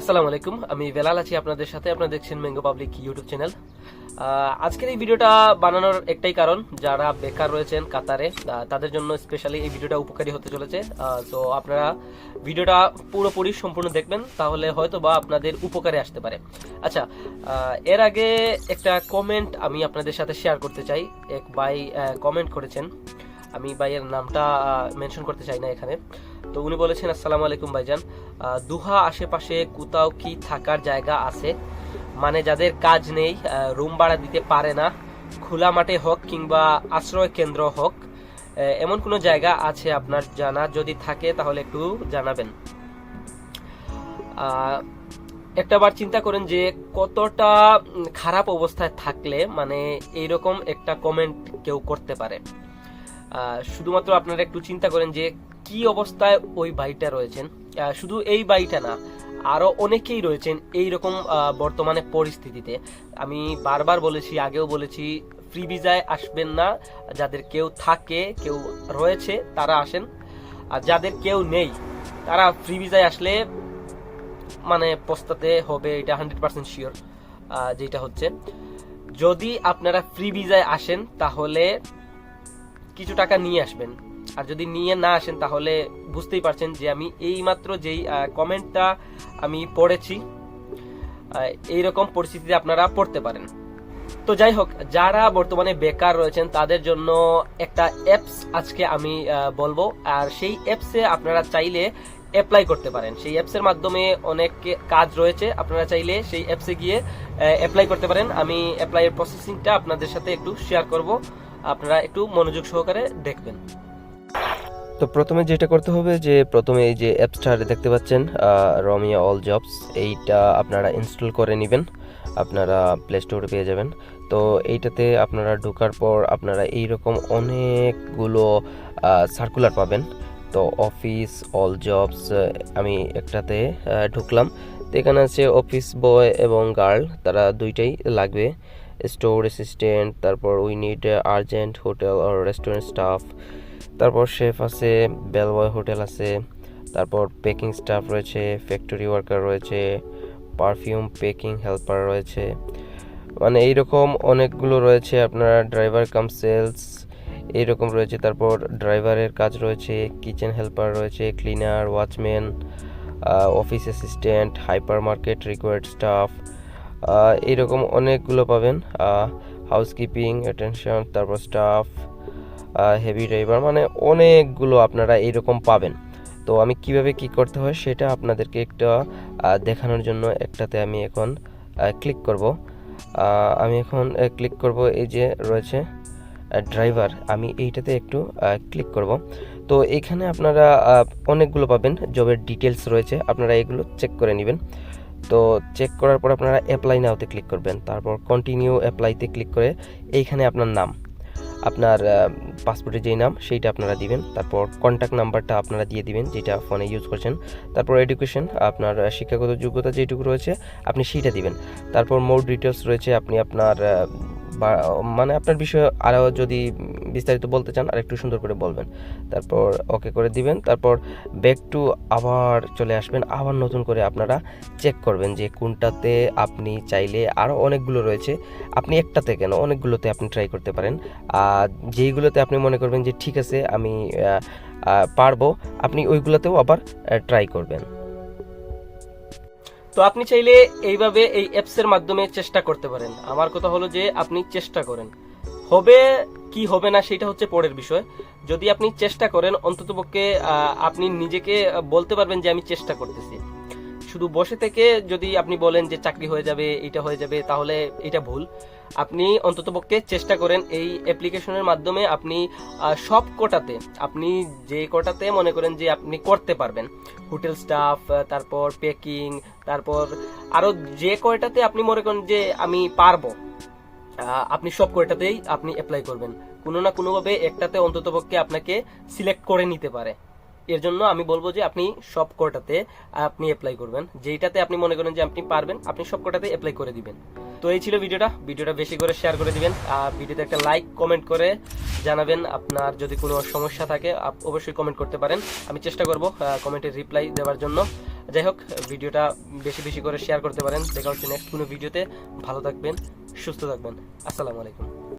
আসসালামু আলাইকুম। আমি বেলাল আছি আপনাদের সাথে। আপনারা দেখছেন ম্যাঙ্গো পাবলিক ইউটিউব চ্যানেল আজকের এই ভিডিওটা বানানোর একটাই কারণ, যারা বেকার রয়েছেন কাতারে তাদের জন্য স্পেশালি এই ভিডিওটা উপকারী হতে চলেছে। তো আপনারা ভিডিওটা পুরোপুরি সম্পূর্ণ দেখবেন, তাহলে হয়তো বা আপনাদের উপকারে আসতে পারে। আচ্ছা এর আগে একটা কমেন্ট আমি আপনাদের সাথে শেয়ার করতে চাই। এক ভাই কমেন্ট করেছেন। আমি ভাইয়ের নামটা মেনশন করতে চাই না এখানে। তো উনি বলেছেন, আসসালামু আলাইকুম ভাইজান। দুহা আশেপাশে কোথাও কি থাকার জায়গা আছে? মানে যাদের কাজ নেই রুম ভাড়া দিতে পারে না। খোলা মাঠে হোক কিংবা আশ্রয় কেন্দ্র হোক এমন কোনো জায়গা আছে আপনার জানা? যদি থাকে তাহলে একটু জানাবেন। একটাবার চিন্তা করেন যে কতটা খারাপ অবস্থায় থাকলে মানে এইরকম একটা কমেন্ট কেউ করতে পারে। শুধুমাত্র আপনারা একটু চিন্তা করেন যে কি অবস্থায় ওই ভাইটা রয়েছেন। শুধু এই ভাইটা না, আরও অনেকেই রয়েছেন এই রকম বর্তমানে পরিস্থিতিতে। আমি বারবার বলেছি, আগেও বলেছি ফ্রি ভিসায় আসবেন না। যাদের কেউ থাকে, কেউ রয়েছে, তারা আসেন। আর যাদের কেউ নেই, তারা ফ্রি ভিসায় আসলে মানে পস্তাতে হবে, এটা হান্ড্রেড পার্সেন্ট শিওর যেটা হচ্ছে। যদি আপনারা ফ্রি ভিসায় আসেন, তাহলে কিছু টাকা নিয়ে আসবেন। আর যদি নিয়ে না আসেন, তাহলে বুঝতেই পারছেন যে আমি এই মাত্র যেই কমেন্টটা আমি পড়েছি এইরকম পরিস্থিতিতে আপনারা পড়তে পারেন। তো যাই হোক, যারা বর্তমানে বেকার রয়েছেন, তাদের জন্য একটা অ্যাপস আজকে আমি বলব। আর সেই অ্যাপসে আপনারা চাইলে অ্যাপ্লাই করতে পারেন। সেই অ্যাপসের মাধ্যমে অনেক কাজ রয়েছে। আপনারা চাইলে সেই অ্যাপসে গিয়ে অ্যাপ্লাই করতে পারেন। আমি অ্যাপ্লাইয়ের প্রসেসিংটা আপনাদের সাথে একটু শেয়ার করব। আপনারা একটু মনোযোগ সহকারে দেখবেন। তো প্রথমে যেটা করতে হবে যে, প্রথমে এই যে অ্যাপসটা দেখতে পাচ্ছেন রমিয়া অল জবস, এইটা আপনারা ইনস্টল করে নেবেন। আপনারা প্লে স্টোরে পেয়ে যাবেন। তো এইটাতে আপনারা ঢোকার পর আপনারা এই রকম অনেকগুলো সার্কুলার পাবেন। তো অফিস অল জবস আমি একটাতে ঢুকলাম। তো এখানে আছে অফিস বয় এবং গার্ল তারা দুইটাই লাগবে। স্টোর অ্যাসিস্ট্যান্ট তারপর উই নিড আর্জেন্ট হোটেল আর রেস্টুরেন্ট স্টাফ তারপর শেফ আছে বেলবয় হোটেল আছে, তারপর পেকিং স্টাফ রয়েছে ফ্যাক্টরি ওয়ার্কার রয়েছে পারফিউম পেকিং হেল্পার রয়েছে। মানে এইরকম অনেকগুলো রয়েছে, আপনার ড্রাইভার কাম সেলস এইরকম রয়েছে। তারপর ড্রাইভারের কাজ রয়েছে, কিচেন হেল্পার রয়েছে, cleaner, watchman office assistant hyper market required staff এইরকম অনেকগুলো পাবেন। হাউসকিপিং, অ্যাটেনশন, তারপর স্টাফ হেভি ড্রাইভার মানে অনেকগুলো আপনারা এইরকম পাবেন। তো আমি কীভাবে কি করতে হয় সেটা আপনাদেরকে একটা দেখানোর জন্য একটাতে আমি এখন ক্লিক করব। আমি এখন ক্লিক করব। এই যে রয়েছে ড্রাইভার আমি এইটাতে একটু ক্লিক করব। তো এখানে আপনারা অনেকগুলো পাবেন জবের ডিটেলস রয়েছে, আপনারা এগুলো চেক করে নেবেন। তো চেক করার পর আপনারা অ্যাপ্লাই নাওতে ক্লিক করবেন, তারপর কন্টিনিউ অ্যাপ্লাইতে ক্লিক করে এইখানে আপনার নাম, আপনার পাসপোর্টে যেই নাম, সেইটা আপনারা দিবেন, তারপর কন্ট্যাক্ট নাম্বারটা আপনারা দিয়ে দিবেন, যেটা ফোনে ইউজ করছেন। তারপর এডুকেশন আপনার শিক্ষাগত যোগ্যতা যেটুকু রয়েছে, আপনি সেইটা দিবেন। তারপর মোর ডিটেলস রয়েছে, আপনি আপনার বা- মানে আপনার বিষয়ে আরও যদি বিস্তারিত বলতে চান, আর একটু সুন্দর করে বলবেন। তারপর ওকে করে দিবেন। তারপর ব্যাক টু আবার চলে আসবেন। আবার নতুন করে আপনারা চেক করবেন যে কোনটাতে আপনি চাইলে আরও অনেকগুলো রয়েছে। আপনি একটাতে কেন? অনেকগুলোতে আপনি ট্রাই করতে পারেন। আর যেইগুলোতে আপনি মনে করবেন যে ঠিক আছে, আমি পারব, আপনি ওইগুলোতেও আবার ট্রাই করবেন। তো আপনি চাইলে এইভাবে এই অ্যাপসের মাধ্যমে চেষ্টা করতে পারেন। আমার কথা হলো যে আপনি চেষ্টা করেন। হবে কি হবে না সেটা হচ্ছে পরের বিষয়। যদি আপনি চেষ্টা করেন, অন্ততপক্ষে আপনি নিজেকে বলতে পারবেন যে আমি চেষ্টা করতেছি। শুধু বসে থেকে যদি আপনি বলেন যে চাকরি হয়ে যাবে, এটা হয়ে যাবে, তাহলে এটা ভুল। আপনি অন্ততপক্ষে চেষ্টা করেন এই অ্যাপ্লিকেশনের মাধ্যমে আপনি সব কোটাতে, আপনি যে কোটাতে মনে করেন যে আপনি করতে পারবেন। হোটেল স্টাফ তারপর পেকিং তারপর আরও যে কয়টাতে আপনি মনে করেন যে আমি পারব আপনি সব কয়টাতেই আপনি অ্যাপ্লাই করবেন। কোনো না কোনোভাবে একটাতে অন্ততপক্ষে আপনাকে সিলেক্ট করে নিতে পারে। এর জন্য আমি বলব যে আপনি সব কটাতে আপনি অ্যাপ্লাই করবেন। যেইটাতে আপনি মনে করেন যে আপনি পারবেন, আপনি সব কটাতে অ্যাপ্লাই করে দিবেন। তো এই ছিল ভিডিওটা। ভিডিওটা বেশি করে শেয়ার করে দিবেন। আর ভিডিওতে একটা লাইক কমেন্ট করে জানাবেন। আপনার যদি কোনো সমস্যা থাকে অবশ্যই কমেন্ট করতে পারেন। আমি চেষ্টা করব কমেন্টের রিপ্লাই দেওয়ার জন্য। যাই হোক, ভিডিওটা বেশি বেশি করে শেয়ার করতে পারেন। দেখা হচ্ছে নেক্সট কোনো ভিডিওতে। ভালো থাকবেন, সুস্থ থাকবেন। আসসালামু আলাইকুম।